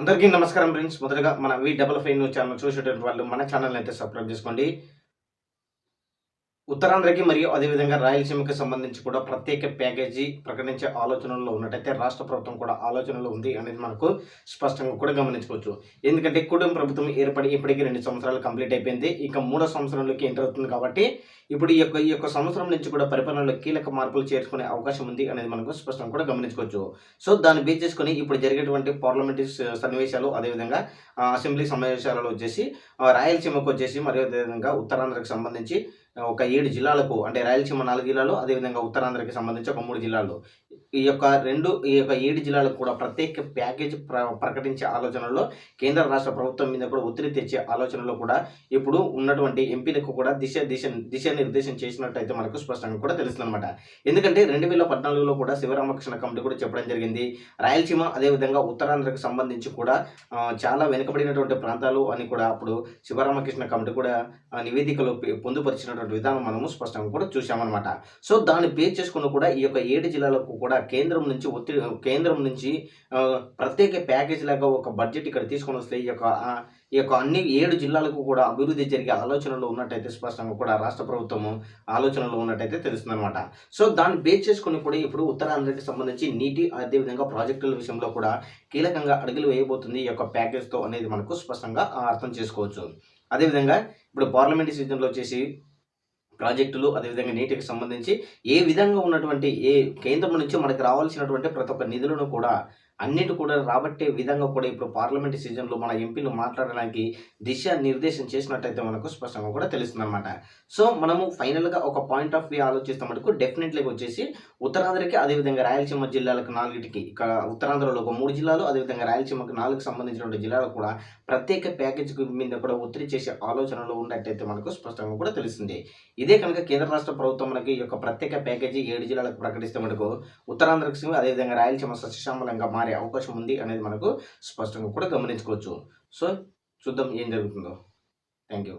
అందరికీ నమస్కారం ఫ్రెండ్స్. మొదటగా మన V double five news channel చూసేటువంటి వాళ్ళు మన ఛానల్ అయితే సబ్స్క్రైబ్ చేసుకోండి. ఉత్తరాంధ్రకి మరియు అదేవిధంగా రాయలసీమకి సంబంధించి కూడా ప్రత్యేక ప్యాకేజీ ప్రకటించే ఆలోచనలో ఉన్నట్టయితే రాష్ట్ర ప్రభుత్వం కూడా ఆలోచనలో ఉంది అనేది మనకు స్పష్టంగా కూడా గమనించుకోవచ్చు. ఎందుకంటే కుటుంబ ప్రభుత్వం ఏర్పడి ఇప్పటికీ రెండు సంవత్సరాలు కంప్లీట్ అయిపోయింది. ఇక మూడో సంవత్సరంలోకి ఎంటర్ అవుతుంది కాబట్టి ఇప్పుడు ఈ యొక్క ఈ యొక్క సంవత్సరం నుంచి కూడా పరిపాలనలో కీలక మార్పులు చేర్చుకునే అవకాశం ఉంది అనేది మనకు స్పష్టంగా కూడా గమనించుకోవచ్చు. సో దాన్ని బేస్ చేసుకుని ఇప్పుడు జరిగేటువంటి పార్లమెంటరీ సన్నివేశాలు అదేవిధంగా అసెంబ్లీ సమావేశాలలో వచ్చేసి రాయలసీమకు వచ్చేసి మరియు అదేవిధంగా ఉత్తరాంధ్రకు సంబంధించి ఒక ఏడు జిల్లాలకు అంటే రాయలసీమ నాలుగు జిల్లాలు అదేవిధంగా ఉత్తరాంధ్రకి సంబంధించి ఒక మూడు జిల్లాలు. ఈ యొక్క రెండు ఈ యొక్క ఏడు జిల్లాలకు కూడా ప్రత్యేక ప్యాకేజ్ ప్ర ప్రకటించే ఆలోచనలో కేంద్ర రాష్ట్ర ప్రభుత్వం మీద కూడా ఒత్తిడి తెచ్చే ఆలోచనలో కూడా ఇప్పుడు ఉన్నటువంటి ఎంపీలకు కూడా దిశ దిశ దిశానిర్దేశం చేసినట్టయితే మనకు స్పష్టంగా కూడా తెలుస్తుంది అనమాట ఎందుకంటే రెండు వేల పద్నాలుగులో కూడా శివరామకృష్ణ కమిటీ కూడా చెప్పడం జరిగింది. రాయలసీమ అదేవిధంగా ఉత్తరాంధ్రకు సంబంధించి కూడా చాలా వెనుకబడినటువంటి ప్రాంతాలు అని కూడా అప్పుడు శివరామకృష్ణ కమిటీ కూడా నివేదికలో పొందుపరిచినటువంటి విధానం మనము స్పష్టంగా కూడా చూసామన్నమాట సో దాన్ని బేస్ చేసుకుని కూడా ఈ యొక్క ఏడు జిల్లాలకు కూడా కేంద్రం నుంచి ఒత్తిడి కేంద్రం నుంచి ప్రత్యేక ప్యాకేజ్ లాగా ఒక బడ్జెట్ ఇక్కడ తీసుకొని వస్తే ఈ యొక్క ఈ యొక్క అన్ని ఏడు జిల్లాలకు కూడా అభివృద్ధి జరిగే ఆలోచనలో ఉన్నట్టయితే స్పష్టంగా కూడా రాష్ట్ర ప్రభుత్వము ఆలోచనలో ఉన్నట్టయితే తెలుస్తుంది అనమాట సో దాన్ని బేస్ చేసుకుని కూడా ఇప్పుడు ఉత్తరాంధ్రకి సంబంధించి నీటి అదేవిధంగా ప్రాజెక్టుల విషయంలో కూడా కీలకంగా అడుగులు వేయబోతుంది ఈ యొక్క ప్యాకేజ్తో అనేది మనకు స్పష్టంగా అర్థం చేసుకోవచ్చు. అదేవిధంగా ఇప్పుడు పార్లమెంట్ సీజన్లో వచ్చేసి ప్రాజెక్టులు అదేవిధంగా నీటికి సంబంధించి ఏ విధంగా ఉన్నటువంటి ఏ కేంద్రం నుంచి మనకు రావాల్సినటువంటి ప్రతి ఒక్క నిధులను కూడా అన్నిటి కూడా రాబట్టే విధంగా కూడా ఇప్పుడు పార్లమెంట్ సీజన్లో మన ఎంపీలు మాట్లాడడానికి దిశ నిర్దేశం చేసినట్టయితే మనకు స్పష్టంగా కూడా తెలుస్తుంది అనమాట సో మనము ఫైనల్గా ఒక పాయింట్ ఆఫ్ వ్యూ ఆలోచిస్తే మటుకు డెఫినెట్లీ వచ్చేసి ఉత్తరాంధ్రకి అదేవిధంగా రాయలసీమ జిల్లాలకు నాలుగిటికి ఇక్కడ ఉత్తరాంధ్రలో ఒక మూడు జిల్లాలు అదేవిధంగా రాయలసీమకు నాలుగు సంబంధించినటువంటి జిల్లాలు కూడా ప్రత్యేక ప్యాకేజ్ మీద కూడా ఒత్తిడి చేసే ఆలోచనలో ఉన్నట్టయితే మనకు స్పష్టంగా కూడా తెలుస్తుంది. ఇదే కనుక కేంద్ర రాష్ట్ర ప్రభుత్వం మనకి ఈ యొక్క ప్రత్యేక ప్యాకేజీ ఏడు జిల్లాలకు ప్రకటిస్తే మనకు ఉత్తరాంధ్రకు అదేవిధంగా రాయలసీమ సస్యశ్యామలంగా మారే అవకాశం ఉంది అనేది మనకు స్పష్టంగా కూడా గమనించుకోవచ్చు. సో చూద్దాం ఏం జరుగుతుందో. Thank you